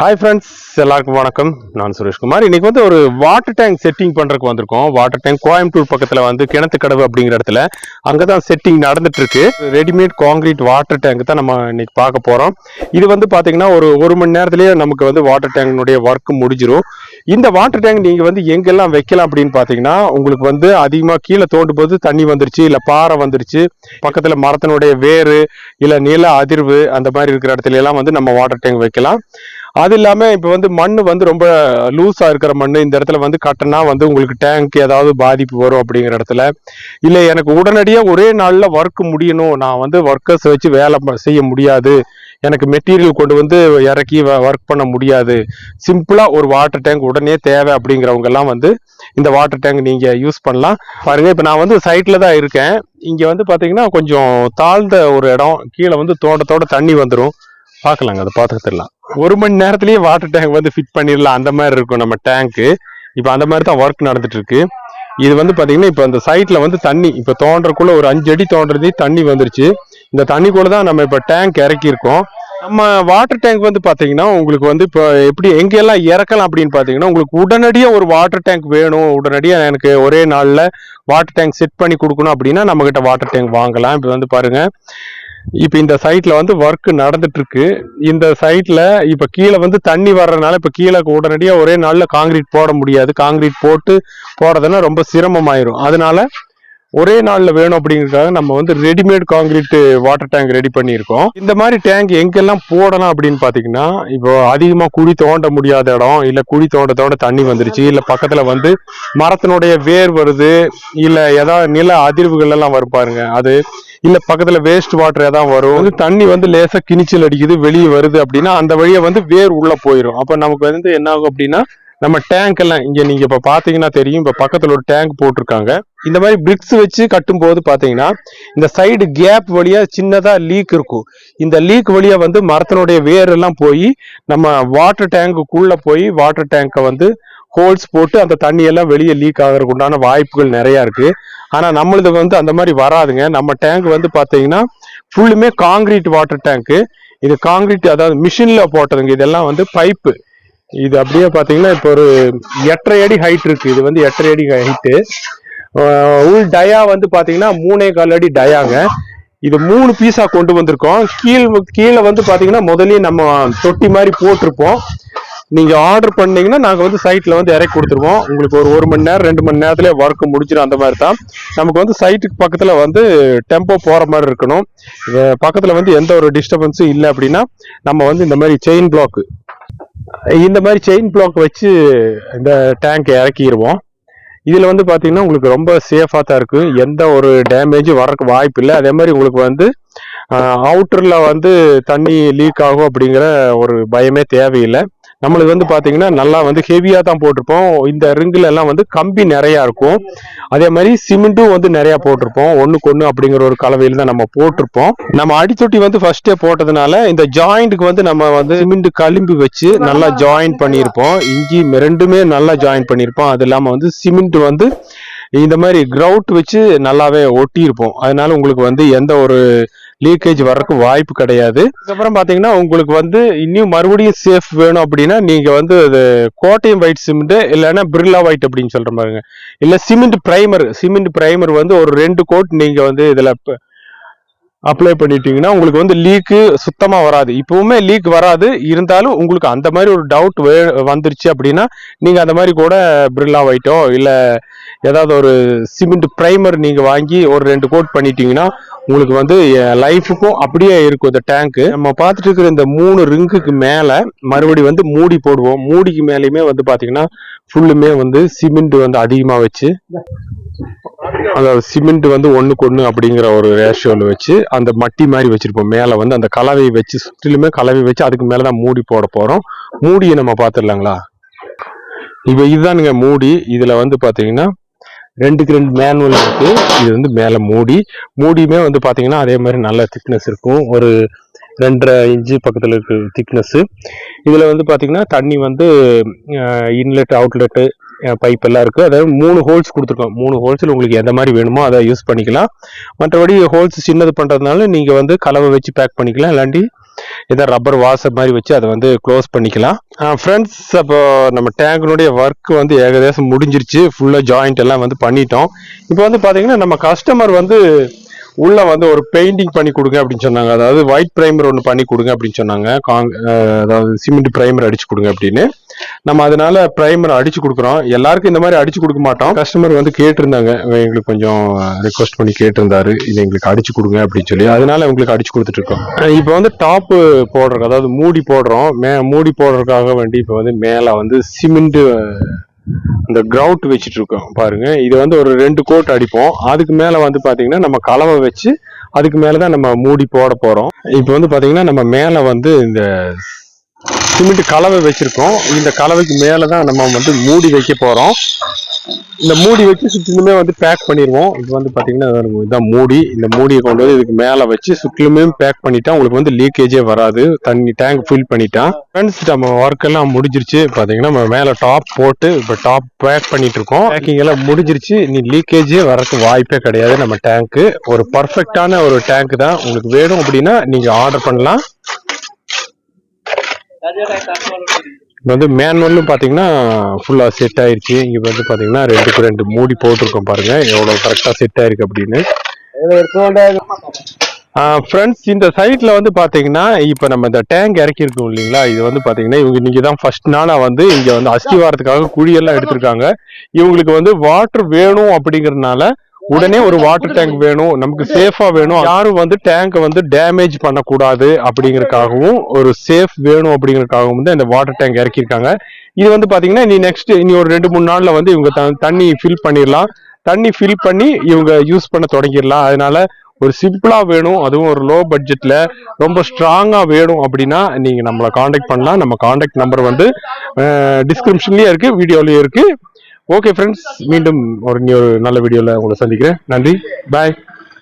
Hi friends எல்லாருக்கும் வணக்கம். நான் சுரேஷ்குமார். இன்னைக்கு வந்து ஒரு வாட்டர் டேங்க் செட்டிங் பண்றதுக்கு வந்திருக்கோம். வாட்டர் டேங்க் கோயம்புத்தூர் பக்கத்துல வந்து கிணத்துக்கடவு அப்படிங்கிற இடத்துல அங்கதான் செட்டிங் நடந்துட்டு இருக்கு ரெடிமேட் காங்கிரீட் வாட்டர் டேங்க் தான் நம்ம இன்னைக்கு பார்க்க போறோம். இது வந்து பாத்தீங்கன்னா ஒரு ஒரு மணி நேரத்திலேயே நமக்கு வந்து வாட்டர் டேங்கினுடைய ஒர்க் முடிஞ்சிடும் இந்த வாட்டர் டேங்க் நீங்க வந்து எங்கெல்லாம் வைக்கலாம் அப்படின்னு பாத்தீங்கன்னா உங்களுக்கு வந்து அதிகமா கீழே தோண்டும் போது தண்ணி வந்துருச்சு இல்ல பாறை வந்துருச்சு பக்கத்துல மரத்தினுடைய வேறு இல்ல நில அதிர்வு அந்த மாதிரி இருக்கிற இடத்துல எல்லாம் வந்து நம்ம வாட்டர் டேங்க் வைக்கலாம். அது இல்லாமல் இப்போ வந்து மண் வந்து ரொம்ப லூஸாக இருக்கிற மண் இந்த இடத்துல வந்து கட்டினா வந்து உங்களுக்கு டேங்க் ஏதாவது பாதிப்பு வரும் அப்படிங்கிற இடத்துல. இல்லை எனக்கு உடனடியாக ஒரே நாளில் ஒர்க் முடியணும். நான் வந்து ஒர்க்கர்ஸ் வச்சு வேலை செய்ய முடியாது. எனக்கு மெட்டீரியல் கொண்டு வந்து இறக்கி ஒர்க் பண்ண முடியாது. சிம்பிளாக ஒரு வாட்டர் டேங்க் உடனே தேவை அப்படிங்கிறவங்கெல்லாம் வந்து இந்த வாட்டர் டேங்க் நீங்கள் யூஸ் பண்ணலாம். பாருங்கள் இப்போ நான் வந்து சைட்டில் தான் இருக்கேன். இங்கே வந்து பார்த்தீங்கன்னா கொஞ்சம் தாழ்ந்த ஒரு இடம். கீழே வந்து தோட்டத்தோட தண்ணி வந்துடும் பார்க்கலாங்க அதை பார்த்துக்கலாம் ஒரு மணி நேரத்திலேயே வாட்டர் டேங்க் வந்து ஃபிட் பண்ணிடலாம் அந்த மாதிரி இருக்கும் நம்ம டேங்க்கு இப்போ அந்த மாதிரி தான் ஒர்க் நடந்துட்டு இருக்கு இது வந்து பாத்தீங்கன்னா இப்போ அந்த சைட்ல வந்து தண்ணி இப்போ தோன்றக்குள்ள ஒரு அஞ்சு அடி தோன்றதே தண்ணி வந்துருச்சு. இந்த தண்ணிக்குள்ள தான் நம்ம இப்போ டேங்க் இறக்கியிருக்கோம். நம்ம வாட்டர் டேங்க் வந்து பாத்தீங்கன்னா உங்களுக்கு வந்து இப்போ எப்படி எங்கெல்லாம் இறக்கலாம் அப்படின்னு பாத்தீங்கன்னா உங்களுக்கு உடனடியாக ஒரு வாட்டர் டேங்க் வேணும். உடனடியா எனக்கு ஒரே நாள்ல வாட்டர் டேங்க் செட் பண்ணி கொடுக்கணும் அப்படின்னா நம்ம கிட்ட வாட்டர் டேங்க் வாங்கலாம். இப்போ வந்து பாருங்க இப்ப இந்த சைட்ல வந்து ஒர்க் நடந்துட்டு இருக்கு இந்த சைட்ல இப்ப கீழே வந்து தண்ணி வர்றதுனால இப்ப கீழே உடனடியா ஒரே நாள்ல காங்கிரீட் போட முடியாது. காங்கிரீட் போட்டு போடுறதுன்னா ரொம்ப சிரமமாயிரும். அதனால ஒரே நாளில் வேணும் அப்படிங்கிறதுக்காக நம்ம வந்து readymade concrete water tank ready பண்ணியிருக்கோம். இந்த மாதிரி டேங்க் எங்கெல்லாம் போடலாம் அப்படின்னு பார்த்தீங்கன்னா இப்போ அதிகமாக குழி தோண்ட முடியாத இடம் இல்லை குழி தோண்ட தோண்ட தண்ணி வந்துருச்சு இல்லை பக்கத்தில் வந்து மரத்தினுடைய வேர் வருது இல்லை ஏதாவது நில அதிர்வுகள் எல்லாம் பாருங்க அது இல்ல பக்கத்துல வேஸ்ட் வாட்டர் ஏதாவது வரும் வந்து தண்ணி வந்து லேசா கிணிச்சல் அடிக்குது வெளியே வருது அப்படின்னா அந்த வழியை வந்து வேர் உள்ள போயிடும் அப்ப நமக்கு வந்து என்ன ஆகும் அப்படின்னா நம்ம டேங்க் எல்லாம் இங்க நீங்க இப்ப பாத்தீங்கன்னா தெரியும் இப்ப பக்கத்துல ஒரு டேங்க் போட்டிருக்காங்க. இந்த மாதிரி பிரிக்ஸ் வச்சு கட்டும் போது பாத்தீங்கன்னா இந்த சைடு கேப் வழியா சின்னதா லீக் இருக்கும். இந்த லீக் வழியா வந்து மரத்தினுடைய வேர் எல்லாம் போய் நம்ம வாட்டர் டேங்குக்குள்ள போய் வாட்டர் டேங்கை வந்து ஹோல்ஸ் போட்டு அந்த தண்ணி எல்லாம் வெளியே லீக் ஆகிறதுக்கு உண்டான வாய்ப்புகள் நிறைய இருக்கு. ஆனா நம்மளது வந்து அந்த மாதிரி வராதுங்க. நம்ம டேங்க் வந்து பாத்தீங்கன்னா ஃபுல்லுமே காங்கிரீட் வாட்டர் டேங்க் இது காங்கிரீட் அதாவது மிஷின்ல போட்டதுங்க. இதெல்லாம் வந்து பைப்பு இது அப்படியே பாத்தீங்கன்னா இப்போ ஒரு எட்டரை அடி ஹைட் இருக்கு. இது வந்து எட்டரை அடி ஹைட்டு உள் டயா வந்து பாத்தீங்கன்னா மூணே கால் அடி டயாங்க இது மூணு பீஸா கொண்டு வந்திருக்கோம். கீழ் கீழே வந்து பாத்தீங்கன்னா முதலே நம்ம தொட்டி மாதிரி போட்டிருப்போம். நீங்க ஆர்டர் பண்ணீங்கன்னா நாங்க வந்து சைட்ல வந்து இறக்கி கொடுத்துருவோம். உங்களுக்கு ஒரு ஒரு மணி நேரம் ரெண்டு மணி நேரத்துல ஒர்க் முடிச்சிடும் அந்த மாதிரி தான். நமக்கு வந்து சைட்டுக்கு பக்கத்துல வந்து டெம்போ போற மாதிரி இருக்கணும். இது பக்கத்துல வந்து எந்த ஒரு டிஸ்டர்பன்ஸும் இல்லை அப்படின்னா நம்ம வந்து இந்த மாதிரி செயின் பிளாக் இந்த மாதிரி செயின் பிளாக் வச்சு இந்த டேங்க் இறக்கிடுவோம் இதில் வந்து பார்த்தீங்கன்னா உங்களுக்கு ரொம்ப சேஃபாக தான் இருக்கும் எந்த ஒரு டேமேஜும் வரக்கு வாய்ப்பு இல்லை. அதே மாதிரி உங்களுக்கு வந்து அவுட்டரில் வந்து தண்ணி லீக் ஆகும் அப்படிங்கிற ஒரு பயமே தேவையில்லை. நம்மளுக்கு வந்து பார்த்தீங்கன்னா நல்லா வந்து ஹெவியாக தான் போட்டிருப்போம். இந்த ரிங்கில் எல்லாம் வந்து கம்பி நிறையா இருக்கும். அதே மாதிரி சிமெண்ட்டும் வந்து நிறையா போட்டிருப்போம். ஒன்றுக்கு ஒன்று அப்படிங்கிற ஒரு கலவையில் தான் நம்ம போட்டிருப்போம். நம்ம அடித்தொட்டி வந்து ஃபர்ஸ்டே போட்டதுனால இந்த ஜாயிண்ட்டுக்கு வந்து நம்ம வந்து சிமெண்ட் களிம்பு வச்சு நல்லா ஜாயின் பண்ணியிருப்போம். இஞ்சி ரெண்டுமே நல்லா ஜாயின் பண்ணியிருப்போம். அது இல்லாமல் வந்து சிமெண்ட் வந்து இந்த மாதிரி கிரவுட் வச்சு நல்லாவே ஒட்டியிருப்போம். அதனால உங்களுக்கு வந்து எந்த ஒரு லீக்கேஜ் வர்றதுக்கு வாய்ப்பு கிடையாது. அதுக்கப்புறம் பாத்தீங்கன்னா உங்களுக்கு வந்து இன்னும் மறுபடியும் சேஃப் வேணும் அப்படின்னா நீங்க வந்து அது கோட்டையம் ஒயிட் சிமெண்ட் இல்லைன்னா பிர்லா ஒயிட் அப்படின்னு சொல்ற மாதிரிங்க. இல்ல சிமெண்ட் பிரைமர் சிமெண்ட் பிரைமர் வந்து ஒரு ரெண்டு கோட் நீங்க வந்து இதுல அப்ளை பண்ணிட்டீங்கன்னா உங்களுக்கு வந்து லீக்கு சுத்தமாக வராது. இப்போவுமே லீக் வராது. இருந்தாலும் உங்களுக்கு அந்த மாதிரி ஒரு டவுட் வந்துருச்சு அப்படின்னா நீங்கள் அந்த மாதிரி கூட பிர்லா வைட்டோ இல்லை ஏதாவது ஒரு சிமெண்ட் ப்ரைமர் நீங்கள் வாங்கி ஒரு ரெண்டு கோட் பண்ணிட்டீங்கன்னா உங்களுக்கு வந்து லைஃபுக்கும் அப்படியே இருக்கும் இந்த டேங்க்கு நம்ம பார்த்துட்டு இருக்கிற இந்த மூணு ரிங்குக்கு மேலே மறுபடி வந்து மூடி போடுவோம். மூடிக்கு மேலேயுமே வந்து பார்த்தீங்கன்னா ஃபுல்லுமே வந்து சிமெண்ட் வந்து அதிகமாக வச்சு அதாவது சிமெண்ட் வந்து ஒன்றுக்கு ஒன்று அப்படிங்கிற ஒரு ரேஷியோவில் வச்சு அந்த மட்டி மாதிரி வச்சுருப்போம். மேலே வந்து அந்த கலவையை வச்சு சுற்றிலுமே கலவை வச்சு அதுக்கு மேலே தான் மூடி போட போகிறோம் மூடியை நம்ம பார்த்துடலாங்களா? இப்போ இதுதானுங்க மூடி. இதில் வந்து பார்த்தீங்கன்னா ரெண்டுக்கு ரெண்டு மேனுவல் இருக்கு. இது வந்து மேலே மூடி. மூடியுமே வந்து பார்த்தீங்கன்னா அதே மாதிரி நல்ல திக்னஸ் இருக்கும். ஒரு ரெண்டரை இன்ச்சு பக்கத்தில் இருக்கு திக்னஸ்ஸு இதில் வந்து பார்த்தீங்கன்னா தண்ணி வந்து இன்லெட் அவுட்லெட்டு பைப் எல்லாம் இருக்குது அதாவது மூணு ஹோல்ஸ் கொடுத்துருக்கோம். மூணு ஹோல்ஸில் உங்களுக்கு எந்த மாதிரி வேணுமோ அதை யூஸ் பண்ணிக்கலாம். மற்றபடி ஹோல்ஸ் சின்னது பண்ணுறதுனால நீங்கள் வந்து கலவை வச்சு பேக் பண்ணிக்கலாம். இல்லாண்டி இதை ரப்பர் வாஷர் மாதிரி வச்சு அதை வந்து க்ளோஸ் பண்ணிக்கலாம். ஃப்ரெண்ட்ஸ் அப்போ நம்ம டேங்கினுடைய ஒர்க் வந்து ஏகதேசம் முடிஞ்சிருச்சு. ஃபுல்லாக ஜாயிண்ட் எல்லாம் வந்து பண்ணிட்டோம். இப்போ வந்து பார்த்தீங்கன்னா நம்ம கஸ்டமர் வந்து உள்ள வந்து ஒரு பெயிண்டிங் பண்ணி கொடுங்க அப்படின்னு சொன்னாங்க. அதாவது ஒயிட் பிரைமர் ஒன்று பண்ணி கொடுங்க அப்படின்னு சொன்னாங்க. காங் அதாவது சிமெண்ட் பிரைமர் அடிச்சு கொடுங்க அப்படின்னு. நம்ம அதனால பிரைமர் அடிச்சு கொடுக்குறோம். எல்லாருக்கும் இந்த மாதிரி அடிச்சு கொடுக்க மாட்டோம். கஸ்டமர் வந்து கேட்டிருந்தாங்க. எங்களுக்கு கொஞ்சம் ரிக்வஸ்ட் பண்ணி கேட்டிருந்தாரு. இது எங்களுக்கு அடிச்சு கொடுங்க அப்படின்னு சொல்லி. அதனால உங்களுக்கு அடிச்சு கொடுத்துட்டு இருக்கோம். இப்போ வந்து டாப்பு போடுறோம் அதாவது மூடி போடுறோம். மே மூடி போடுறதுக்காக வேண்டி இப்போ வந்து மேலே வந்து சிமெண்ட் அந்த கிரவுட் வச்சுட்டு இருக்கோம் பாருங்க. இது வந்து ஒரு ரெண்டு கோட் அடிப்போம். அதுக்கு மேல வந்து பாத்தீங்கன்னா நம்ம கலவை வச்சு அதுக்கு மேலதான் நம்ம மூடி போட போறோம். இப்போ வந்து பாத்தீங்கன்னா நம்ம மேல வந்து இந்த சிமெண்ட் கலவை வச்சிருக்கோம். இந்த கலவைக்கு மேலதான் நம்ம வந்து மூடி வைக்க போறோம். இந்த மூடி வச்சு சுற்றிலுமே வந்து பேக் பண்ணிடுவோம் இது வந்து பார்த்தீங்கன்னா இதான் மூடி. இந்த மூடியை கொண்டு வந்து இதுக்கு மேலே வச்சு சுற்றிலுமே பேக் பண்ணிட்டா உங்களுக்கு வந்து லீக்கேஜே வராது. தண்ணி டேங்க் ஃபில் பண்ணிட்டான் ஃப்ரெண்ட்ஸ் நம்ம ஒர்க் எல்லாம் முடிஞ்சிருச்சு. பார்த்தீங்கன்னா நம்ம மேலே டாப் போட்டு இப்போ டாப் பேக் பண்ணிட்டு இருக்கோம் பேக்கிங் எல்லாம் முடிஞ்சிருச்சு. நீ லீக்கேஜே வரக்கு வாய்ப்பே கிடையாது நம்ம டேங்க்கு ஒரு பர்ஃபெக்டான ஒரு டேங்க் தான் உங்களுக்கு வேணும் அப்படின்னா நீங்கள் ஆர்டர் பண்ணலாம். இப்போ வந்து மேன்வல்லும் பார்த்தீங்கன்னா ஃபுல்லாக செட் ஆயிருச்சு. இங்கே வந்து பார்த்தீங்கன்னா ரெண்டுக்கு ரெண்டு மூடி போட்டிருக்கோம் பாருங்க. எவ்வளோ கரெக்டாக செட் ஆயிருக்கு அப்படின்னு. ஃப்ரெண்ட்ஸ் இந்த சைட்ல வந்து பாத்தீங்கன்னா இப்போ நம்ம இந்த டேங்க் இறக்கியிருக்கோம் இல்லைங்களா? இது வந்து பாத்தீங்கன்னா இவங்க இன்னைக்கு தான் ஃபர்ஸ்ட் நாளா வந்து இங்கே வந்து அஸ்திவாரத்துக்காக குழியெல்லாம் எடுத்திருக்காங்க. இவங்களுக்கு வந்து வாட்டர் வேணும் அப்படிங்கறதுனால உடனே ஒரு வாட்டர் டேங்க் வேணும் நமக்கு சேஃபா வேணும். யாரும் வந்து டேங்கை வந்து டேமேஜ் பண்ணக்கூடாது அப்படிங்கறதுக்காகவும் ஒரு சேஃப் வேணும் அப்படிங்கறதுக்காகவும் வந்து இந்த வாட்டர் டேங்க் இறக்கியிருக்காங்க. இது வந்து பாத்தீங்கன்னா நீ நெக்ஸ்ட் இனி ஒரு ரெண்டு மூணு நாள்ல வந்து இவங்க தண்ணி ஃபில் பண்ணிடலாம். தண்ணி ஃபில் பண்ணி இவங்க யூஸ் பண்ண தொடங்கிடலாம். அதனால ஒரு சிம்பிளா வேணும் அதுவும் ஒரு லோ பட்ஜெட்ல ரொம்ப ஸ்ட்ராங்கா வேணும் அப்படின்னா நீங்க நம்மளை காண்டாக்ட் பண்ணலாம். நம்ம காண்டாக்ட் நம்பர் வந்து டிஸ்கிரிப்ஷன்லயே இருக்கு வீடியோலயே இருக்கு. ஓகே ஃப்ரெண்ட்ஸ் மீண்டும் ஒரு நல்ல வீடியோவில் உங்களை சந்திக்கிறேன். நன்றி. பாய்